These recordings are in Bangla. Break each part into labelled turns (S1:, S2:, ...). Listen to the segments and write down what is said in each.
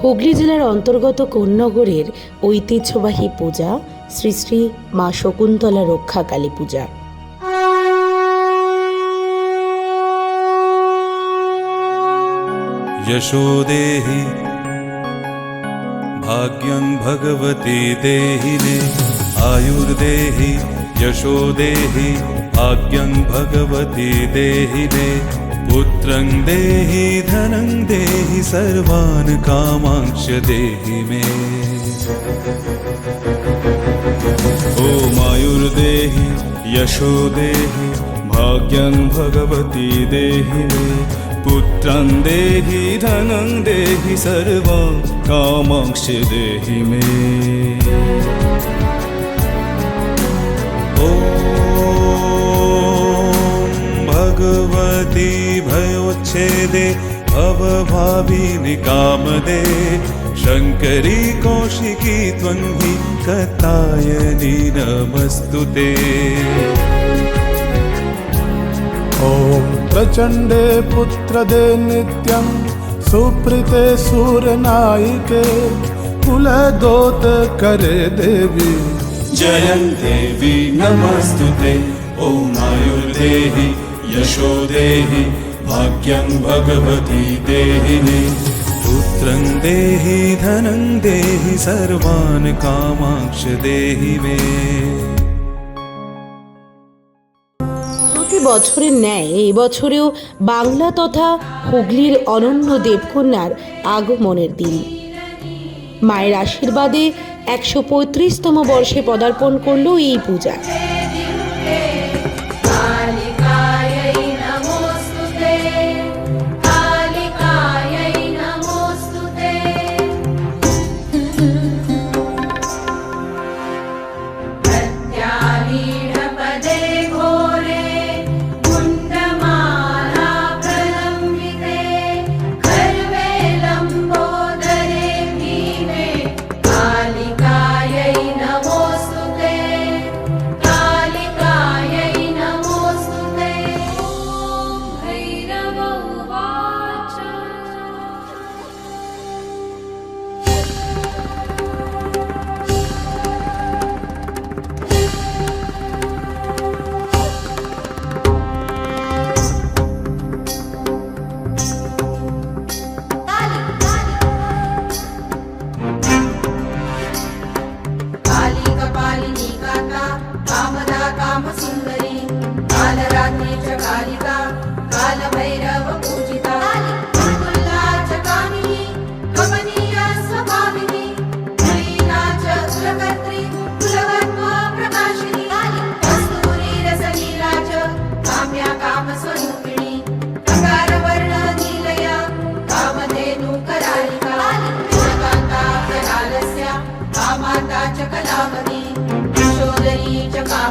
S1: হুগলি জেলার অন্তর্গত কোন্নগরের ঐতিহ্যবাহী পূজা শ্রী শ্রী মা শকুন্তলা রক্ষা কালী পূজা
S2: यशो देहि भाग्यं भगवती देहि मे आयुर्देहि यशो देहि भाग्यं भगवती देहि मे पुत्रं देहि धनं देहि सर्वान् कामांक्ष देहि मे। ॐ आयुर्देहि यशो देहि भाग्यं भगवती देहि मे। पुत्रं देहि धनं देहि सर्वं कामांक्ष देहि मे। ॐ भगवती भयोच्छेदे भवभाविनि कामदे शङ्करी कौशिकी त्वं हि कथायनि नमस्तु ते
S3: ॐ प्रचण्डे पुत्रदे नित्यं सुप्रीते सूरनायिके कुलदोत करे देवी।
S2: जयं देवी नमस्तु ते ॐ आयुर्देहि यशो देहि भाग्यं भगवती देहि मे पुत्रं देहि धनं देहि सर्वान् कामांक्ष देहि मे
S1: প্রতি বছরের ন্যায় এই বছরেও বাংলা তথা হুগলির অনন্য দেবকন্যার আগমনের দিন মায়ের আশীর্বাদে একশো পঁয়ত্রিশতম বর্ষে পদার্পণ করলো এই পূজা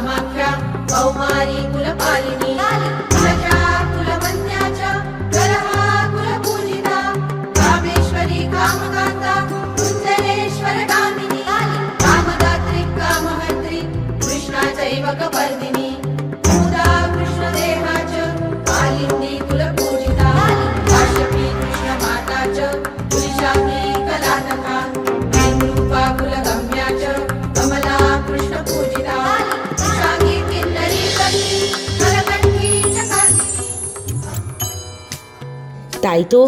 S4: my Mecca, oh my.
S1: তাই তো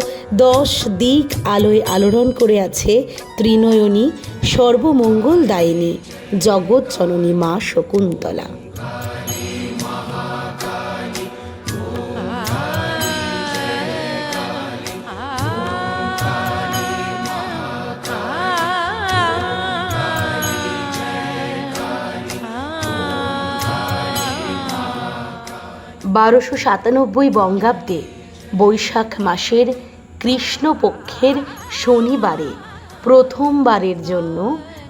S1: দশ দিক আলোয় আলোড়ন করে আছে ত্রিনয়নী, সর্বমঙ্গল দায়িনী, জগৎ জননী মা শকুন্তলা। বারোশো সাতানব্বই বঙ্গাব্দে বৈশাখ মাসের কৃষ্ণপক্ষের শনিবারে প্রথমবারের জন্য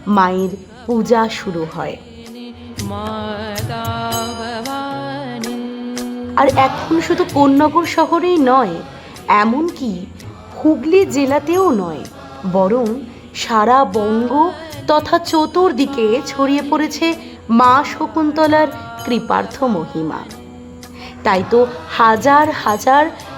S1: মায়ের পূজা শুরু হয়। আর এখন শুধু কোন্নগর শহরেই নয়, এমনকি হুগলি জেলাতেও নয়, বরং সারা বঙ্গ তথা চতুর্দিকে ছড়িয়ে পড়েছে মা শকুন্তলার কৃপার্থ মহিমা। তাই তো হাজার হাজার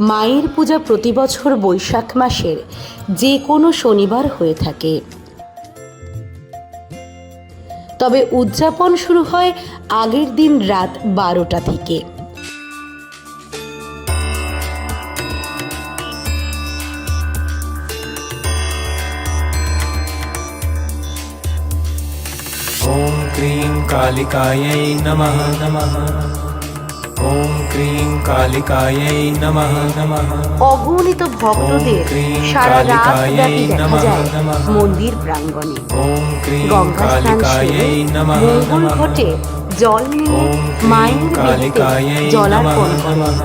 S1: মায়ের পূজা প্রতি বছর বৈশাখ মাসের যে কোনো শনিবার হয়ে থাকে। তবে উদযাপন শুরু হয় আগের দিন রাত বারোটা থেকে।
S5: ক্রিম কালিকায় নমঃ নমঃ ওম क्रीं कालिकायै नमः नमः
S1: অগণিত ভক্তদের সারা রাত ব্যাপী দেখা যায় মন্দির প্রাঙ্গণে
S5: ॐ क्रीं
S1: গঙ্গা স্নান
S5: कालिकायै
S1: সেরে
S5: नमः
S1: মঙ্গল
S5: नमः
S1: ঘটে জল নিয়ে
S5: ॐ क्रीं
S1: মায়ের বেদিতে
S5: कालिकायै नमः
S1: জলার্পণ করে
S5: नमः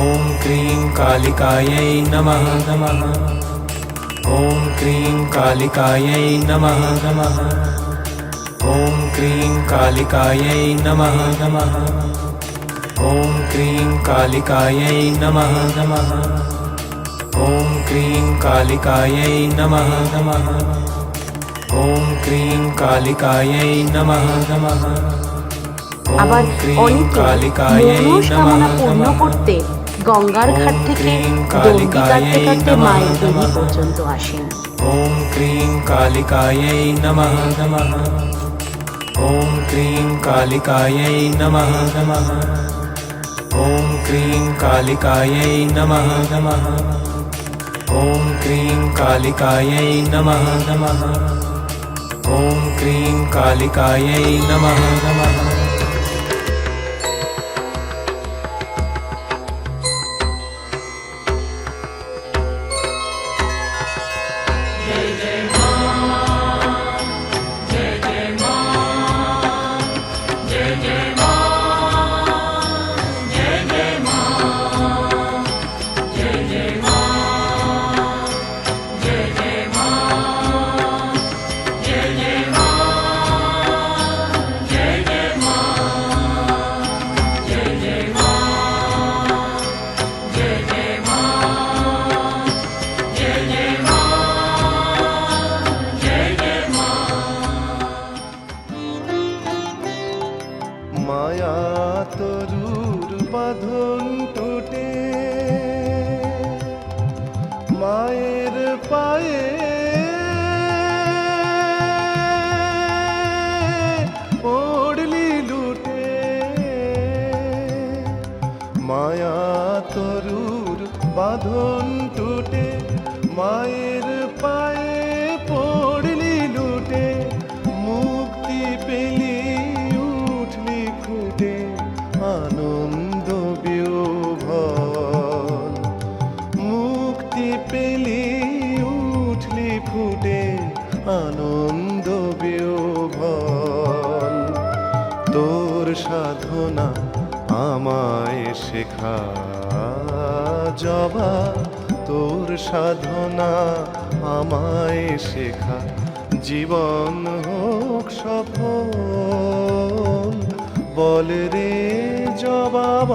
S5: ॐ क्रीं कालिकायै नमः नमः ॐ क्रीं कालिकायै नमः नमः ॐ क्रीं कालिकायै नमः नमः ॐ क्रीं कालिकायै नमः। नमः। ॐ क्रीं कालिकायै नमः। नमः ॐ क्रीं कालिकायै नमः नमः।
S1: আবার অনেকে মনস্কামনা পূর্ণ করতে গঙ্গার ঘাট থেকে দণ্ডি কাটতে কাটতে মায়ের
S5: দেবী
S1: পর্যন্ত আসেন।
S5: ওম ক্রিং কালিকাयै নমঃ। নমঃ ওম ক্রিং কালিকাयै নমঃ নমঃ। क्रीं कालिकायै नमः। नमः ॐ क्रीं कालिकायै नमः। नमः ॐ क्रीं कालिकायै नमः नमः।
S6: আনন্দ বিয়োভল তোর সাধনা আমায় শেখা। জবা, তোর সাধনা আমায় শেখা। জীবন হোক সফল। বল রে জবা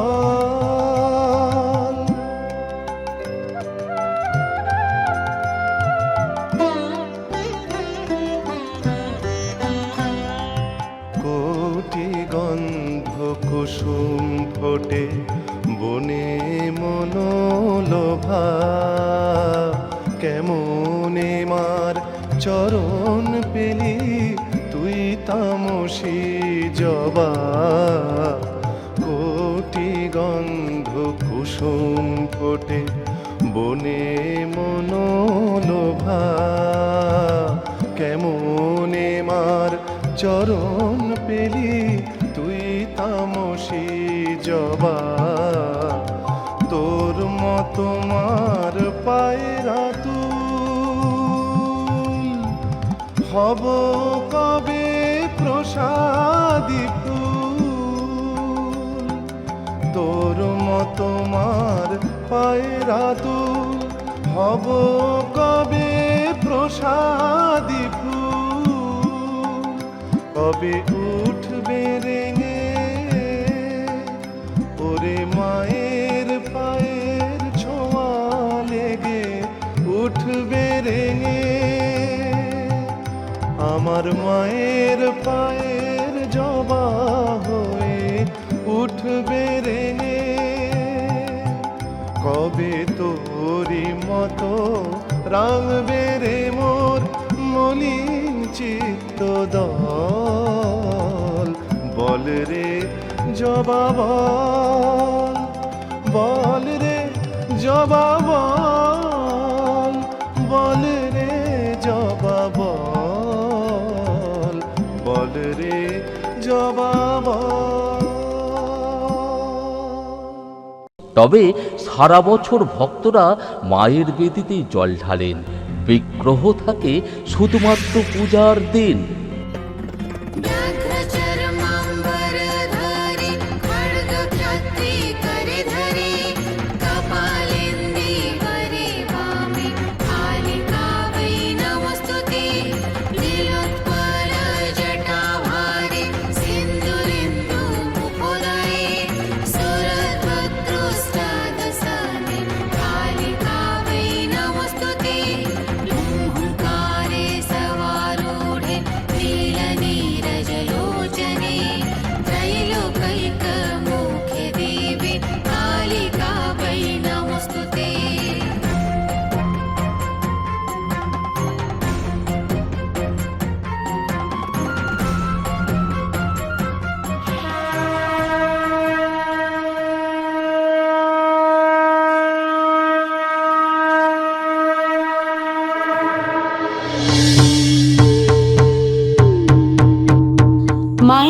S6: ফোটে বনে মনোলোভা। কেমনে মার চরণ পেলি তুই তামসী জবা। কোটি গন্ধ কুসুম ফোটে বনে মনোলোভা। কেমনে মার চরণ হব কবে প্রসাদী ফুল তোর মতো মার পায়রা তুল হব কবে প্রসাদি ফুল কবে উঠবে রেঙে ওরে মায়ের পায়ের ছোঁয়া লেগে উঠবে রেঙে আমার মায়ের পায়ের জবা হয়ে উঠবে রেঙে কবে তোরি মতো রাঙবে রে মোর মলিন চিত্ত দল? বল রে জবা বল রে জবা বল।
S7: তবে সারা বছর ভক্তরা মায়ের বেদিতে জল ঢালেন। বিগ্রহ থাকে শুধুমাত্র পূজার দিন।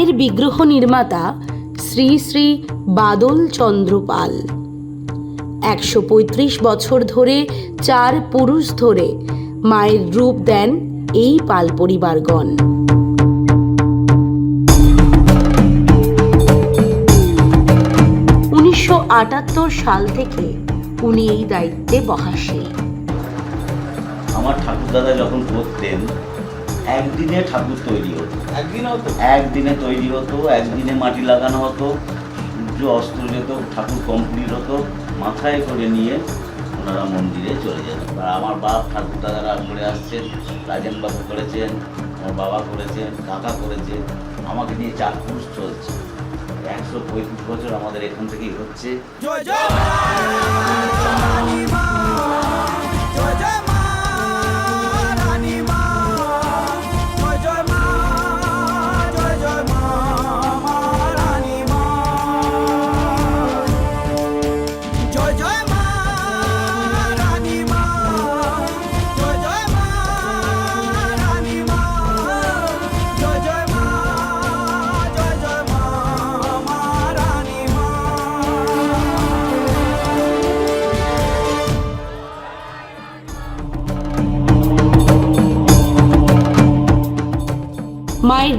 S1: মায়ের বিগ্রহ নির্মাতা শ্রী শ্রী বাদল চন্দ্র পাল। একশো পঁয়ত্রিশ বছর ধরে চার পুরুষ ধরে মায়ের রূপ দেন এই পাল পরিবারগণ। উনিশশো আটাত্তর সাল থেকে উনি এই দায়িত্বে বহাসী।
S8: আমার ঠাকুর দাদা যখন করতেন একদিনে ঠাকুর তৈরি হতো। একদিনে হতো? একদিনে তৈরি হতো একদিনে মাটি লাগানো হতো সূর্য অস্ত যেত ঠাকুর কমপ্লিট হতো মাথায় করে নিয়ে ওনারা মন্দিরে চলে যেত। আর আমার বাপ ঠাকুর দাদারা করে আসছেন রাজেন বাবু করেছেন আমার বাবা করেছেন কাকা করেছে আমাকে নিয়ে চার পুরুষ চলছে। একশো পঁয়ত্রিশ বছর আমাদের এখান থেকেই হচ্ছে।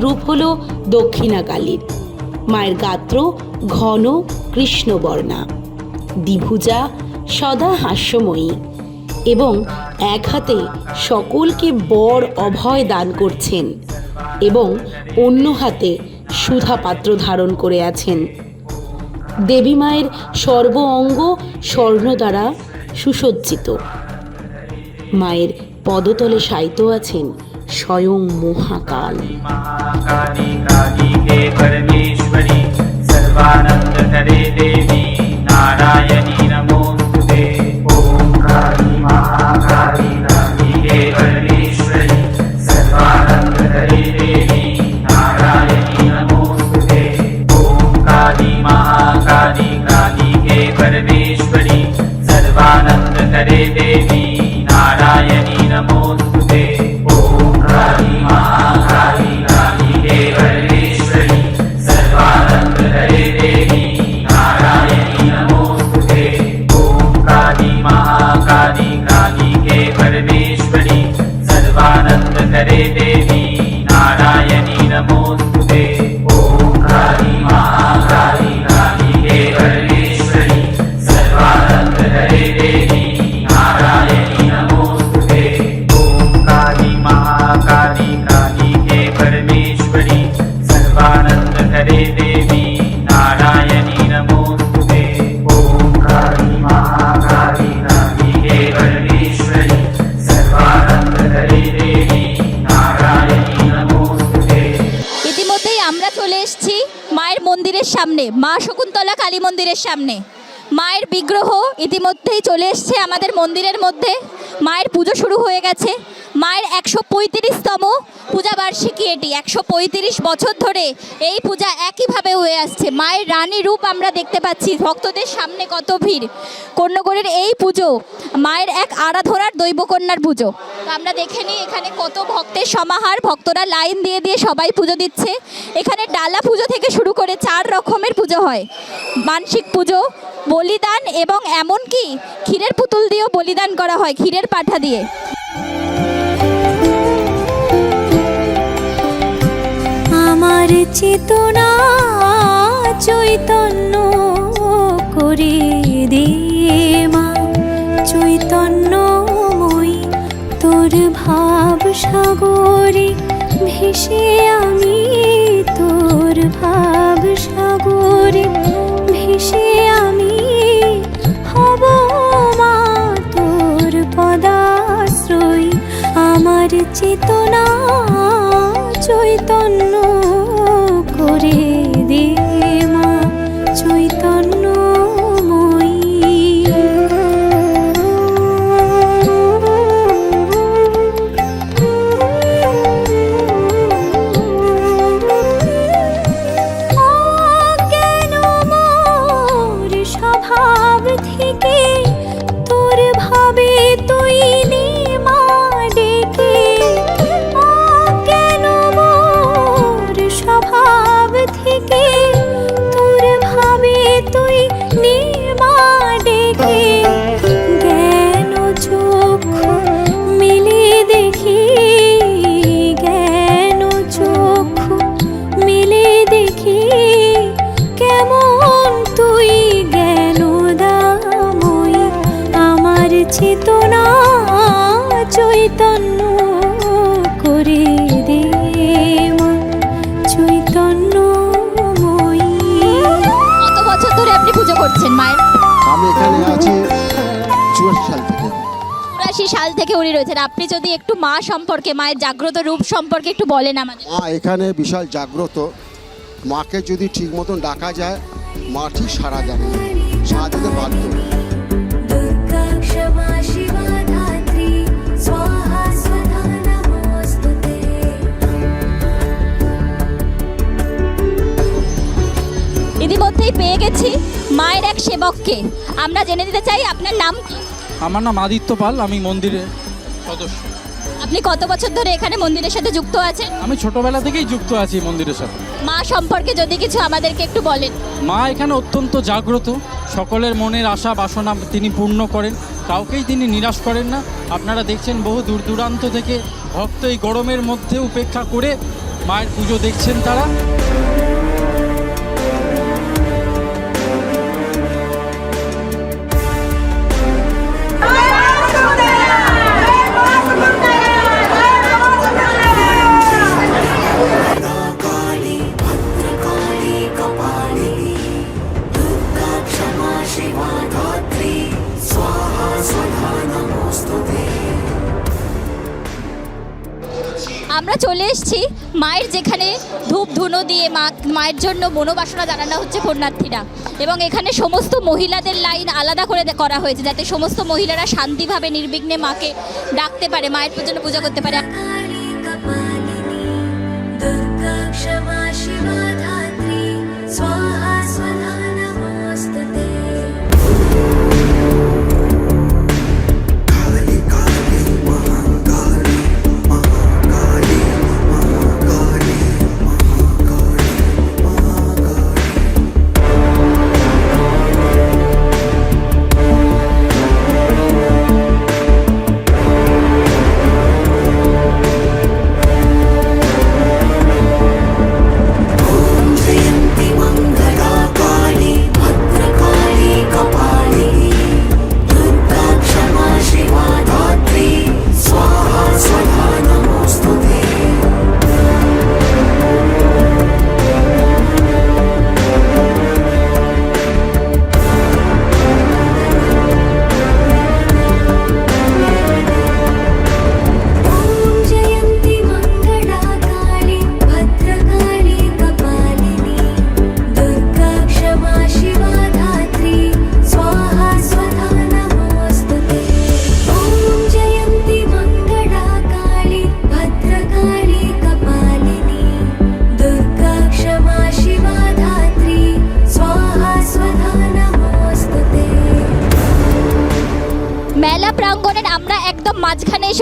S1: রূপ হল দক্ষিণাকালীর। মায়ের গাত্র ঘন কৃষ্ণবর্ণা। দ্বিভুজা সদা হাস্যময়ী এবং এক হাতে সকলকে বর অভয় দান করছেন এবং অন্য হাতে সুধা পাত্র ধারণ করে আছেন। দেবী মায়ের সর্ব অঙ্গ স্বর্ণ দ্বারা সুসজ্জিত। মায়ের পদতলে শায়িত আছেন স্বয়ং মহাকাল
S5: महाकाली काली के परमेश्वरी सर्वानंद करे देवी नारायणी नमोस्तुते ओम
S9: সামনে। মায়ের বিগ্রহ ইতিমধ্যেই চলে এসছে আমাদের মন্দিরের মধ্যে। মায়ের পুজো শুরু হয়ে গেছে। মায়ের একশো পঁয়ত্রিশতম পূজা বার্ষিকী এটি। একশো পঁয়ত্রিশ বছর ধরে এই পূজা একইভাবে হয়ে আসছে। মায়ের রানী রূপ আমরা দেখতে পাচ্ছি। ভক্তদের সামনে কত ভিড়। কন্যগড়ের এই পুজো মায়ের এক আরাধনার দৈবকন্যার পুজো। তো আমরা দেখে নিই এখানে কত ভক্তের সমাহার। ভক্তরা লাইন দিয়ে দিয়ে সবাই পুজো দিচ্ছে। এখানে ডালা পুজো থেকে শুরু করে চার রকমের পুজো হয়। মানসিক পুজো, বলিদান এবং এমনকি ক্ষীরের পুতুল দিয়েও বলিদান করা হয়, ক্ষীরের পাঠা দিয়ে।
S10: আমার চেতনা চৈতন্য করে দে মা। চৈতন্যময়ী তোর ভাব সাগরে ভেসে আমি তোর ভাব
S9: চুরাশি সাল থেকে উনি রয়েছেন। আপনি যদি একটু মা সম্পর্কে মায়ের জাগ্রত রূপ সম্পর্কে একটু বলেন আমাদের।
S11: মা এখানে বিশাল জাগ্রত। মাকে যদি ঠিক মতন ডাকা যায় মা ঠিক সারা জানে সারা দিতে বাধ্য।
S9: ইতিমধ্যেই পেয়ে গেছি মায়ের এক সেবককে। আমরা জেনে দিতে চাই আপনার নাম কি?
S12: আমার নাম আদিত্য পাল আমি মন্দিরের সদস্য।
S9: আপনি কত বছর ধরে এখানে মন্দিরের সাথে যুক্ত আছেন?
S12: আমি ছোটবেলা থেকেই যুক্ত আছি মন্দিরের সাথে।
S9: মা সম্পর্কে যদি কিছু আমাদেরকে একটু বলেন।
S12: মা এখানে অত্যন্ত জাগ্রত সকলের মনের আশা বাসনা তিনি পূর্ণ করেন কাউকেই তিনি নিরাশ করেন না। আপনারা দেখছেন বহু দূর দূরান্ত থেকে ভক্ত এই গরমের মধ্যে উপেক্ষা করে মায়ের পুজো দেখছেন তারা।
S9: চলে এসেছি। মায়ের যেখানে ধূপ ধুনো দিয়ে মা মায়ের জন্য মনোবাসনা জানানো হচ্ছে কন্যার্থীরা। এবং এখানে সমস্ত মহিলাদের লাইন আলাদা করে করা হয়েছে, যাতে সমস্ত মহিলারা শান্তিভাবে, নির্বিঘ্নে মাকে ডাকতে পারে, মায়ের জন্য পূজা করতে পারে।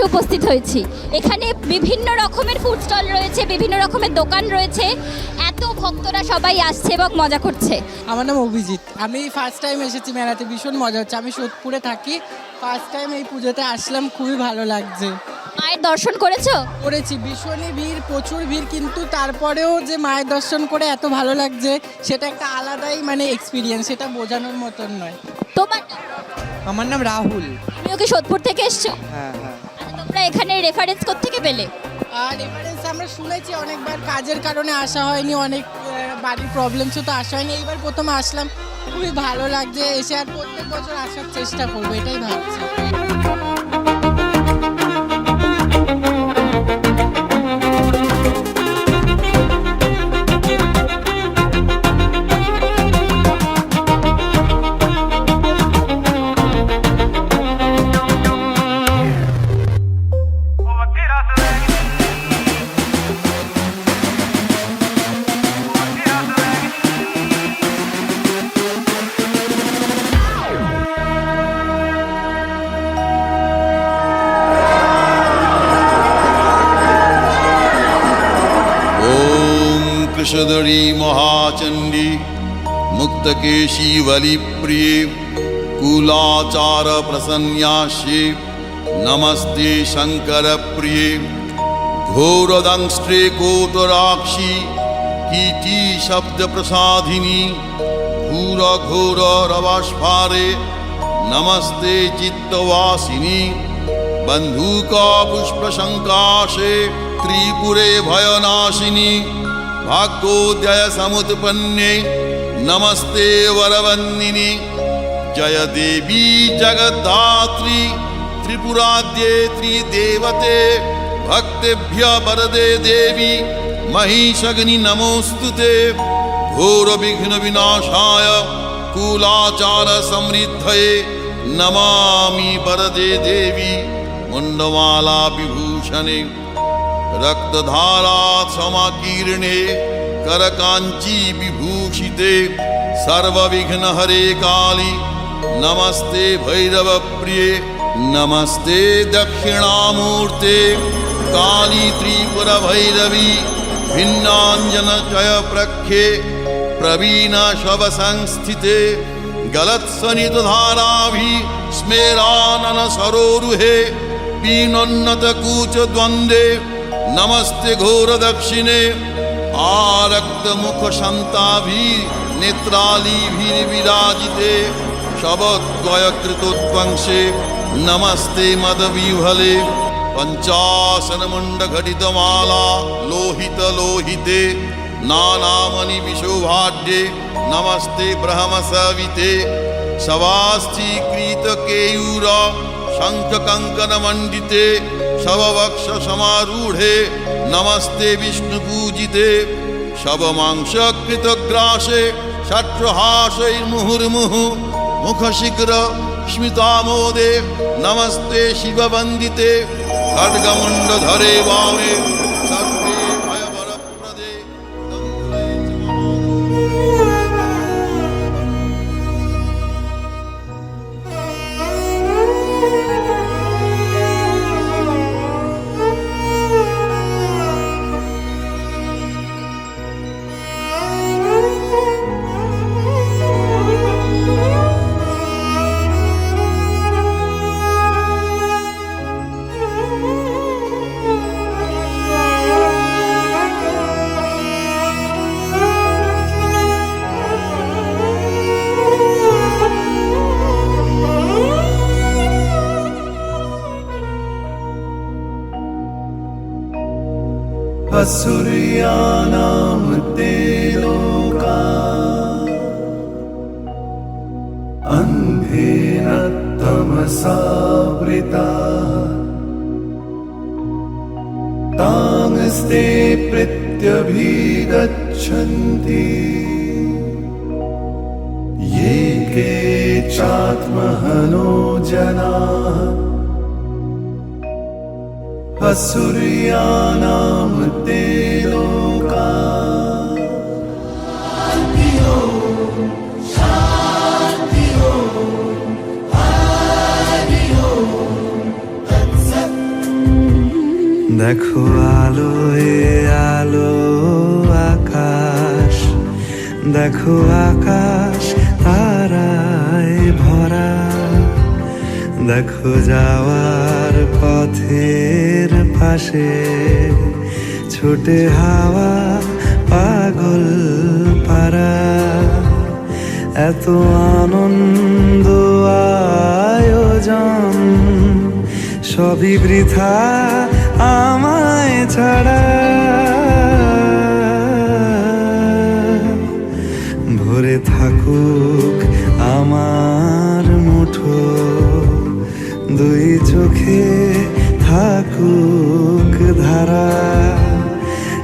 S9: উপস্থিত হয়েছি। এখানে বিভিন্ন রকমের ফুড স্টল রয়েছে বিভিন্ন রকমের দোকান রয়েছে। এত ভক্তরা সবাই আসছে এবং মজা করছে।
S13: আমার নাম অভিজিৎ। আমি ফার্স্ট টাইম এসেছি মেলাতে ভীষণ মজা হচ্ছে। আমি সোদপুরে থাকি। ফার্স্ট টাইম এই পুজোতে আসলাম খুবই ভালো লাগছে।
S9: মায়ের দর্শন করেছ?
S13: করেছি। ভীষণই ভিড় প্রচুর ভিড় কিন্তু তারপরেও যে মায়ের দর্শন করে এত ভালো লাগছে সেটা একটা আলাদাই মানে এক্সপিরিয়েন্স সেটা বোঝানোর মতন নয়।
S9: তোমার
S13: আমার নাম রাহুল।
S9: তুমিও কি সোদপুর থেকে এসছো?
S13: হ্যাঁ হ্যাঁ।
S9: তোমরা এখানে রেফারেন্স থেকে পেলে?
S13: রেফারেন্স আমরা শুনেছি অনেকবার, কাজের কারণে আসা হয়নি, অনেক বাড়ির প্রবলেমসও তো আসা হয়নি। এইবার প্রথম আসলাম, খুবই ভালো লাগছে, এসে আর প্রত্যেক বছর আসার চেষ্টা করব, এটাই ভাবছি।
S14: सन्यासी। नमस्ते शंकर प्रिय घोरदंस्त्रे कोतराक्षी की शब्द प्रसादिनी घोर घोर रवास्फारे नमस्ते चित्तवासिनी। बंधुका पुष्पशंकाशे त्रिपुरे भयनाशिनी। भक्तोदय समुत्पन्ने नमस्ते वरवन्दिनी जय देवी जगद्धात्री त्रिपुराद्ये त्रिदेवते भक्तेभ्य वरदे देवी महिषग्नि नमोऽस्तु ते घोरविघ्नविनाशाय कुलाचार समृद्धये नमामि वरदे देवी मुण्डमाला विभूषणे रक्तधारा समाकीर्णे करकाञ्ची विभूषिते सर्वविघ्नहरे काली नमस्ते भैरवप्रिये नमस्ते दक्षिणामूर्ते काली त्रिपुरभैरवी भिन्नाञ्जनचयप्रख्ये प्रवीणशवसंस्थिते गलत्सनितधाराभिः स्मेरानन सरोरुहे पीनोन्नतकूचद्वन्द्वे नमस्ते घोरदक्षिणे आरक्तमुखशन्ताभिर्नेत्रालीभिर्विराजिते शवद्वयकृतोत्वंशे नमस्ते मदविह्वले पञ्चासनमुण्डघटितमाला लोहितलोहिते नानामणि विशोभाढ्ये नमस्ते ब्रह्मसविते शवास्थीकृतकेयूर शङ्खकङ्कणमण्डिते शववक्षसमारूढे नमस्ते विष्णुपूजिते शवमांसकृतग्रासे षट्रहासैर्मुहुर्मुहुः মুখশীঘ্র স্মিতামোদে নমস্তে শিববন্দিতে খড়গমুণ্ড ধরে বামে।
S6: असुर्यानां ते लोका। अन्धेन तमसावृता तांस्ते प्रत्यभिगच्छन्ति। ये के चात्महनो जनाः। असुर्यानां
S2: দেখো আলো এ আলো আকাশ দেখো আকাশ তারায় ভরা দেখো যাওয়ার পথের পাশে। ছোটে হাওয়া, পাগল পারা এত আনন্দ, আয়োজন, সবই বৃথা আমায় ছাড়া। ভরে থাকুক আমার মুঠো, দুই চোখে থাকুক ধারা।